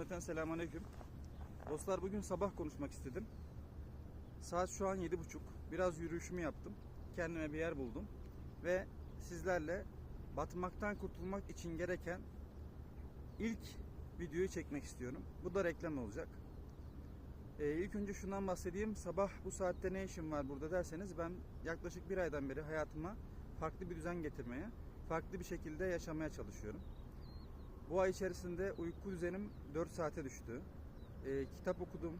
Cümleten selamünaleyküm. Dostlar bugün sabah konuşmak istedim. Saat şu an yedi buçuk. Biraz yürüyüşümü yaptım. Kendime bir yer buldum. Ve sizlerle batmaktan kurtulmak için gereken ilk videoyu çekmek istiyorum. Bu da reklam olacak. Ee, ilk önce şundan bahsedeyim. Sabah bu saatte ne işim var burada derseniz ben yaklaşık bir aydan beri hayatıma farklı bir düzen getirmeye, farklı bir şekilde yaşamaya çalışıyorum. Bu ay içerisinde uyku düzenim 4 saate düştü. Ee, kitap okudum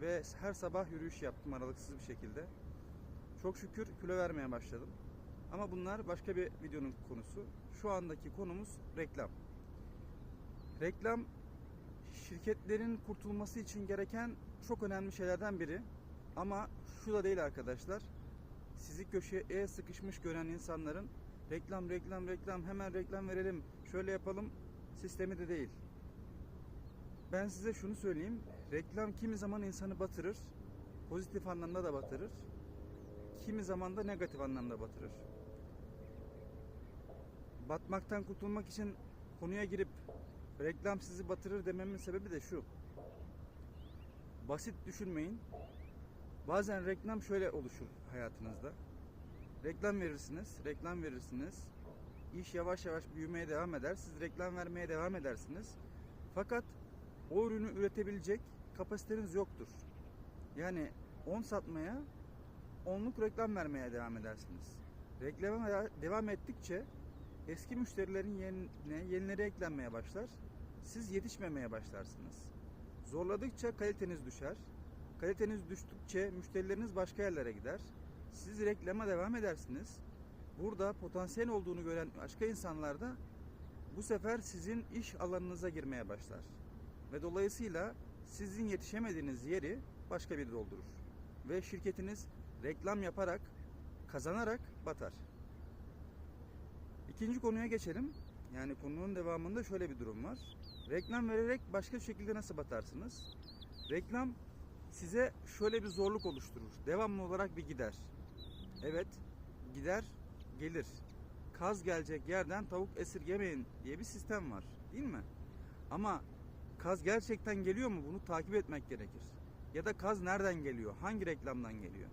ve her sabah yürüyüş yaptım aralıksız bir şekilde. Çok şükür kilo vermeye başladım. Ama bunlar başka bir videonun konusu. Şu andaki konumuz reklam. Reklam şirketlerin kurtulması için gereken çok önemli şeylerden biri. Ama şu da değil arkadaşlar. Sizi köşeye sıkışmış gören insanların reklam reklam reklam hemen reklam verelim şöyle yapalım sistemi de değil. Ben size şunu söyleyeyim. Reklam kimi zaman insanı batırır. Pozitif anlamda da batırır. Kimi zaman da negatif anlamda batırır. Batmaktan kurtulmak için konuya girip reklam sizi batırır dememin sebebi de şu. Basit düşünmeyin. Bazen reklam şöyle oluşur hayatınızda. Reklam verirsiniz, reklam verirsiniz. İş yavaş yavaş büyümeye devam eder. Siz reklam vermeye devam edersiniz. Fakat o ürünü üretebilecek kapasiteniz yoktur. Yani 10 satmaya 10'luk reklam vermeye devam edersiniz. Reklama devam ettikçe eski müşterilerin yerine yenileri eklenmeye başlar. Siz yetişmemeye başlarsınız. Zorladıkça kaliteniz düşer. Kaliteniz düştükçe müşterileriniz başka yerlere gider. Siz reklama devam edersiniz. Burada potansiyel olduğunu gören başka insanlar da bu sefer sizin iş alanınıza girmeye başlar. Ve dolayısıyla sizin yetişemediğiniz yeri başka biri doldurur. Ve şirketiniz reklam yaparak, kazanarak batar. İkinci konuya geçelim. Yani konunun devamında şöyle bir durum var. Reklam vererek başka bir şekilde nasıl batarsınız? Reklam size şöyle bir zorluk oluşturur. Devamlı olarak bir gider. Evet, gider, gelir. Kaz gelecek yerden tavuk esirgemeyin diye bir sistem var. Değil mi? Ama kaz gerçekten geliyor mu? Bunu takip etmek gerekir. Ya da kaz nereden geliyor? Hangi reklamdan geliyor?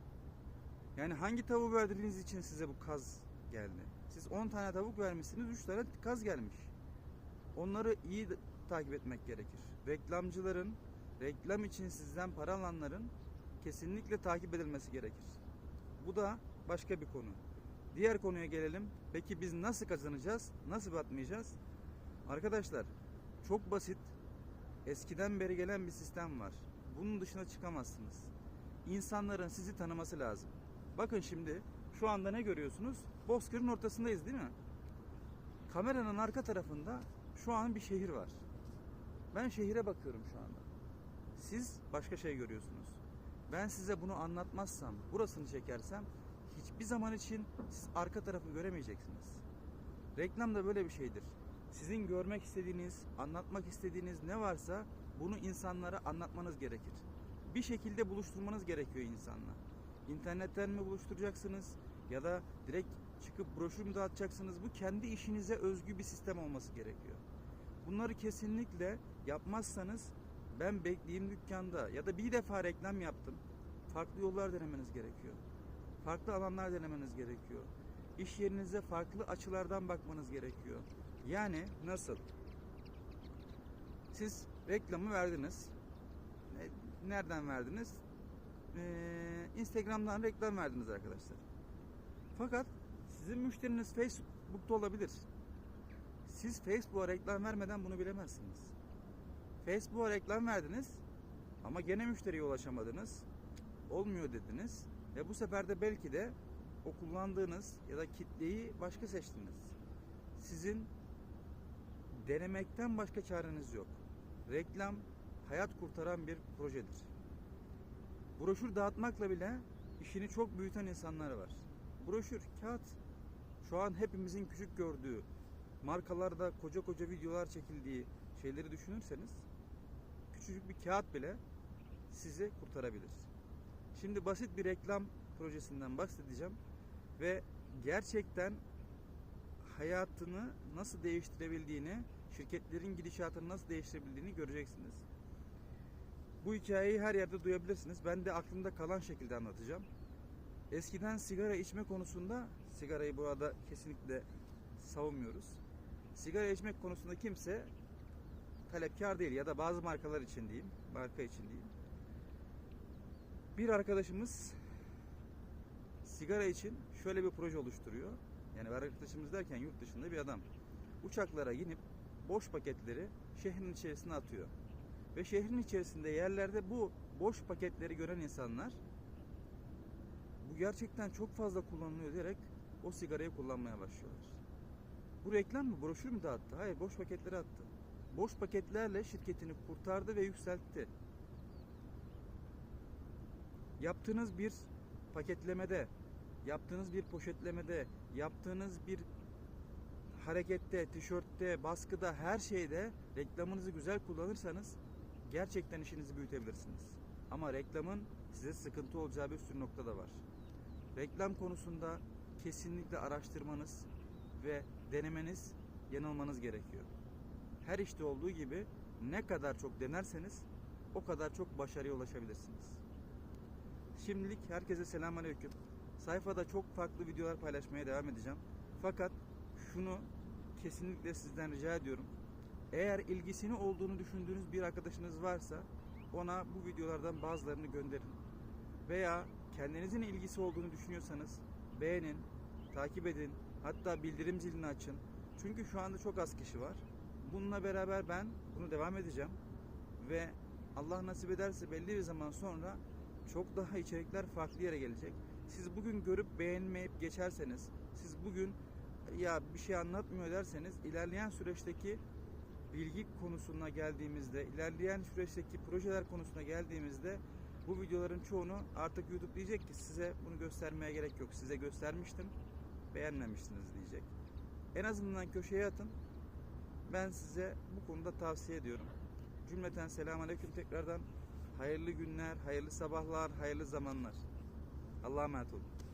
Yani hangi tavuğu verdiğiniz için size bu kaz geldi? Siz 10 tane tavuk vermişsiniz, 3 tane kaz gelmiş. Onları iyi takip etmek gerekir. Reklamcıların, reklam için sizden para alanların kesinlikle takip edilmesi gerekir. Bu da başka bir konu. Diğer konuya gelelim. Peki biz nasıl kazanacağız? Nasıl batmayacağız? Arkadaşlar çok basit. Eskiden beri gelen bir sistem var. Bunun dışına çıkamazsınız. İnsanların sizi tanıması lazım. Bakın şimdi şu anda ne görüyorsunuz? Bozkır'ın ortasındayız değil mi? Kameranın arka tarafında şu an bir şehir var. Ben şehire bakıyorum şu anda. Siz başka şey görüyorsunuz. Ben size bunu anlatmazsam, burasını çekersem hiçbir zaman için siz arka tarafı göremeyeceksiniz. Reklam da böyle bir şeydir. Sizin görmek istediğiniz, anlatmak istediğiniz ne varsa bunu insanlara anlatmanız gerekir. Bir şekilde buluşturmanız gerekiyor insanla. İnternetten mi buluşturacaksınız ya da direkt çıkıp broşür mü dağıtacaksınız? Bu kendi işinize özgü bir sistem olması gerekiyor. Bunları kesinlikle yapmazsanız ben bekleyeyim dükkanda ya da bir defa reklam yaptım. Farklı yollar denemeniz gerekiyor. Farklı alanlar denemeniz gerekiyor. İş yerinize farklı açılardan bakmanız gerekiyor. Yani nasıl? Siz reklamı verdiniz. Nereden verdiniz? Ee, Instagram'dan reklam verdiniz arkadaşlar. Fakat sizin müşteriniz Facebook'ta olabilir. Siz Facebook'a reklam vermeden bunu bilemezsiniz. Facebook'a reklam verdiniz ama gene müşteriye ulaşamadınız. Olmuyor dediniz ve bu sefer de belki de o kullandığınız ya da kitleyi başka seçtiniz. Sizin denemekten başka çareniz yok. Reklam hayat kurtaran bir projedir. Broşür dağıtmakla bile işini çok büyüten insanlar var. Broşür, kağıt şu an hepimizin küçük gördüğü markalarda koca koca videolar çekildiği şeyleri düşünürseniz küçücük bir kağıt bile sizi kurtarabilir. Şimdi basit bir reklam projesinden bahsedeceğim ve gerçekten hayatını nasıl değiştirebildiğini şirketlerin gidişatını nasıl değiştirebildiğini göreceksiniz. Bu hikayeyi her yerde duyabilirsiniz. Ben de aklımda kalan şekilde anlatacağım. Eskiden sigara içme konusunda, sigarayı burada kesinlikle savunmuyoruz. Sigara içmek konusunda kimse talepkar değil ya da bazı markalar için diyeyim, marka için diyeyim. Bir arkadaşımız sigara için şöyle bir proje oluşturuyor. Yani arkadaşımız derken yurt dışında bir adam. Uçaklara inip boş paketleri şehrin içerisine atıyor. Ve şehrin içerisinde yerlerde bu boş paketleri gören insanlar bu gerçekten çok fazla kullanılıyor diyerek o sigarayı kullanmaya başlıyorlar. Bu reklam mı? Broşür mü dağıttı? Hayır, boş paketleri attı. Boş paketlerle şirketini kurtardı ve yükseltti. Yaptığınız bir paketlemede, yaptığınız bir poşetlemede, yaptığınız bir harekette, tişörtte, baskıda, her şeyde reklamınızı güzel kullanırsanız gerçekten işinizi büyütebilirsiniz. Ama reklamın size sıkıntı olacağı bir sürü nokta da var. Reklam konusunda kesinlikle araştırmanız ve denemeniz, yanılmanız gerekiyor. Her işte olduğu gibi ne kadar çok denerseniz o kadar çok başarıya ulaşabilirsiniz. Şimdilik herkese selamünaleyküm. Sayfada çok farklı videolar paylaşmaya devam edeceğim. Fakat şunu kesinlikle sizden rica ediyorum. Eğer ilgisini olduğunu düşündüğünüz bir arkadaşınız varsa ona bu videolardan bazılarını gönderin. Veya kendinizin ilgisi olduğunu düşünüyorsanız beğenin, takip edin, hatta bildirim zilini açın. Çünkü şu anda çok az kişi var. Bununla beraber ben bunu devam edeceğim. Ve Allah nasip ederse belli bir zaman sonra çok daha içerikler farklı yere gelecek. Siz bugün görüp beğenmeyip geçerseniz, siz bugün ya bir şey anlatmıyor derseniz ilerleyen süreçteki bilgi konusuna geldiğimizde, ilerleyen süreçteki projeler konusuna geldiğimizde bu videoların çoğunu artık YouTube diyecek ki size bunu göstermeye gerek yok. Size göstermiştim, beğenmemiştiniz diyecek. En azından köşeye atın. Ben size bu konuda tavsiye ediyorum. Cümleten selamünaleyküm tekrardan. Hayırlı günler, hayırlı sabahlar, hayırlı zamanlar. Allah'a emanet olun.